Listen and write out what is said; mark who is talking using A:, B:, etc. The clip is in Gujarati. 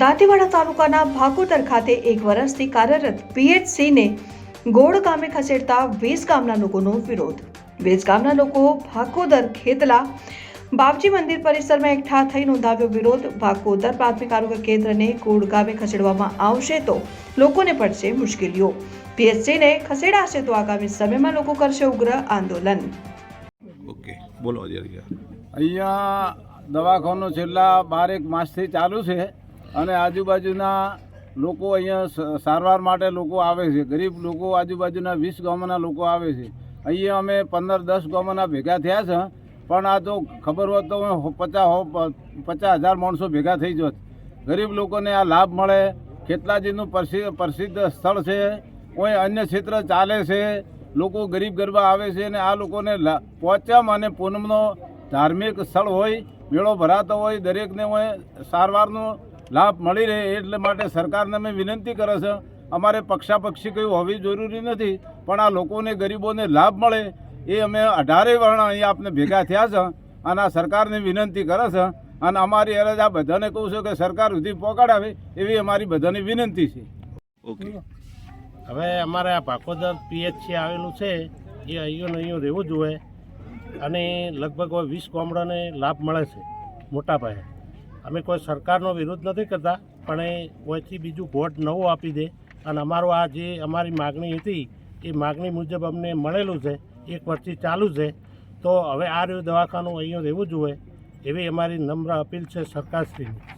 A: દાંતીવાડા તાલુકાના ભાકોતર ખાતે એક વર્ષથી કાર્યરત પીએચસીને ગોળ ગામે ખસેડતા વીસ ગામના લોકોનો વિરોધ. વીસ ગામના લોકો ભાકોદર ખેતલા બાપજી મંદિર પરિસરમાં એકઠા થઈ નોંધાવ્યો વિરોધ. ભાકોદર પ્રાથમિક આરોગ્ય કેન્દ્રને ગોળ ગામે ખસેડવામાં આવશે તો લોકોને પડશે મુશ્કેલીઓ. પીએચસીને ખસેડાશે તો આગામી સમયમાં લોકો કરશે ઉગ્ર આંદોલન.
B: ઓકે બોલો
C: અહીંયા દવાખાનું છેલ્લા બારેક માસથી ચાલુ છે. અને આજુબાજુના લોકો અહીંયા સારવાર માટે લોકો આવે છે. ગરીબ લોકો આજુબાજુના વીસ ગામના લોકો આવે છે. અહીંયા અમે પંદર, દસ ગામના ભેગા થયા છે. પણ આ તો ખબર હોત તો પચાસ, હો પચાસ હજાર માણસો ભેગા થઈ જોત. ગરીબ લોકોને આ લાભ મળે. ખેતલાજીનું પ્રસિદ્ધ સ્થળ છે, કોઈ અન્ય ક્ષેત્ર ચાલે છે, લોકો ગરીબ ગરબા આવે છે અને આ લોકોને પોચમ અને પૂનમનો ધાર્મિક સ્થળ હોય, મેળો ભરાતો હોય, દરેકને હોય સારવારનો લાભ મળી રહે એટલે માટે સરકારને અમે વિનંતી કરે છે અમારે પક્ષાપક્ષી કયું હોવી જરૂરી નથી પણ આ લોકોને ગરીબોને લાભ મળે એ અમે અઢારે વર્ણ અહીંયા આપને ભેગા થયા છે અને આ સરકારને વિનંતી કરે છે અને અમારી અરજ આ બધાને કહું છું કે સરકાર સુધી પહોંચાડાવે એવી અમારી બધાની વિનંતી છે.
B: ઓકે.
D: હવે અમારે આ પાકોદર પીએચસી આવેલું છે એ અહીંયો ને રહેવું જોઈએ અને લગભગ વીસ ગામડાને લાભ મળે છે મોટા પાયે. અમે કોઈ સરકારનો વિરોધ નથી કરતા, પણ એ કોઈથી બીજું ભોટ નવો આપી દે. અને અમારો આ જે અમારી માગણી હતી, એ માગણી મુજબ અમને મળેલું છે, એક વર્ષથી ચાલુ છે. તો હવે આ રહ્યું દવાખાનું અહીંયા રહેવું જોઈએ એવી અમારી નમ્ર અપીલ છે સરકારશ્રીની.